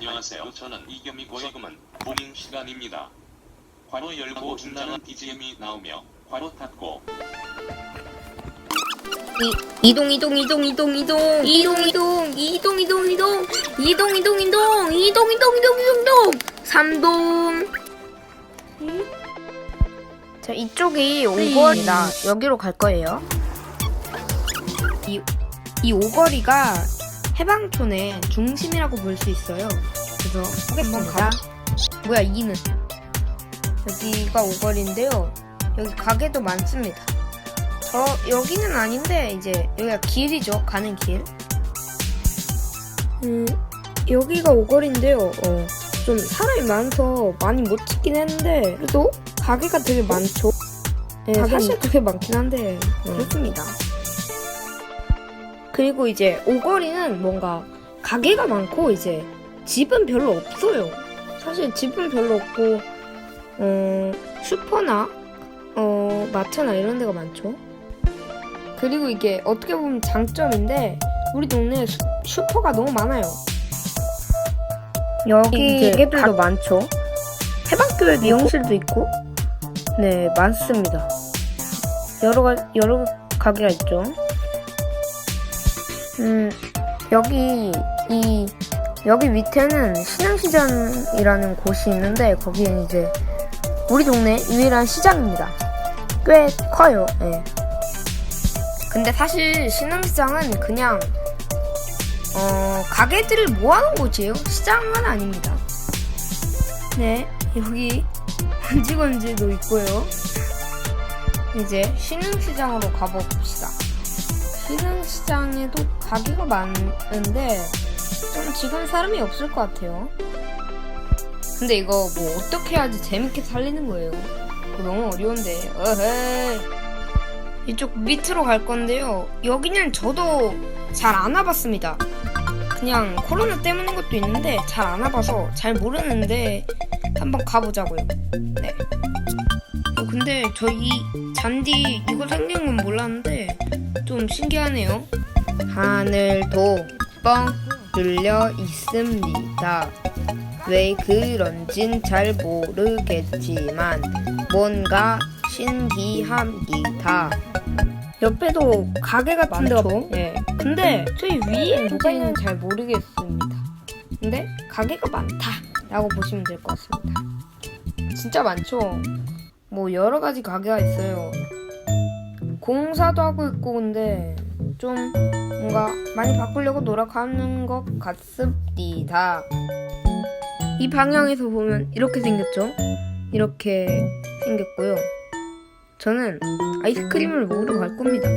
안녕하세요. 저는 이겸이고 지금은 보밍 시간입니다. 괄호 열고 중단은 BGM이 나오며 괄호 닫고 이, 이동 이동 이동 이동 이동 이동 이동 이동 이동 이동 이동 이동 이동 이동 이동 이동 이동 이동 삼동 자 이쪽이 오거리다 여기로 갈 거예요 이, 이 오거리가 해방촌의 중심이라고 볼 수 있어요 그래서 한번 가 뭐야 이는 여기가 오거리인데요 여기 가게도 많습니다 저 여기는 아닌데 이제 여기가 길이죠 가는 길. 음 여기가 오거리인데요. 어, 좀 사람이 많아서 많이 못 찍긴 했는데 그래도 가게가 되게 많죠. 네, 사실 되게 많긴 한데 그렇습니다. 그리고 이제 오거리는 뭔가 가게가 많고 이제 집은 별로 없어요. 사실 집은 별로 없고 어, 슈퍼나 어, 마트나 이런 데가 많죠. 그리고 이게 어떻게 보면 장점인데 우리 동네에 슈, 슈퍼가 너무 많아요. 여기 가게들도 많죠. 해방교회 미용실도 있고, 네 많습니다. 여러 가 여러 가게가 있죠. 음 여기 이 여기 밑에는 신흥시장이라는 곳이 있는데 거기는 이제 우리 동네 유일한 시장입니다. 꽤 커요. 예. 근데 사실 신흥시장은 그냥 어 가게들을 모아놓은 곳이에요. 시장은 아닙니다. 네 여기 건지건지도 있고요. 이제 신흥시장으로 가봅시다. 신흥시장에도 가게가 많은데 좀 지금 사람이 없을 것 같아요. 근데 이거 뭐 어떻게 해야지 재밌게 살리는 거예요? 너무 어려운데. 어헤이. 이쪽 밑으로 갈 건데요. 여기는 저도 잘 안 와봤습니다. 그냥 코로나 때문인 것도 있는데 잘 안 와봐서 잘 모르는데 한번 가보자고요. 네. 어, 근데 저 이 잔디 이거 생긴 건 몰랐는데 좀 신기하네요. 하늘도 뻥 뚫려 있습니다. 왜 그런진 잘 모르겠지만 뭔가 신기합니다. 옆에도 가게 같은 데가 예. 근데 저희 위에 뭐가는 잘 모르겠습니다. 근데 가게가 많다 라고 보시면 될 것 같습니다. 진짜 많죠. 뭐 여러 가지 가게가 있어요. 공사도 하고 있고 근데 좀 뭔가 많이 바꾸려고 노력하는 것 같습니다. 이 방향에서 보면 이렇게 생겼죠? 이렇게 생겼고요. 저는 아이스크림을 먹으러 갈 겁니다.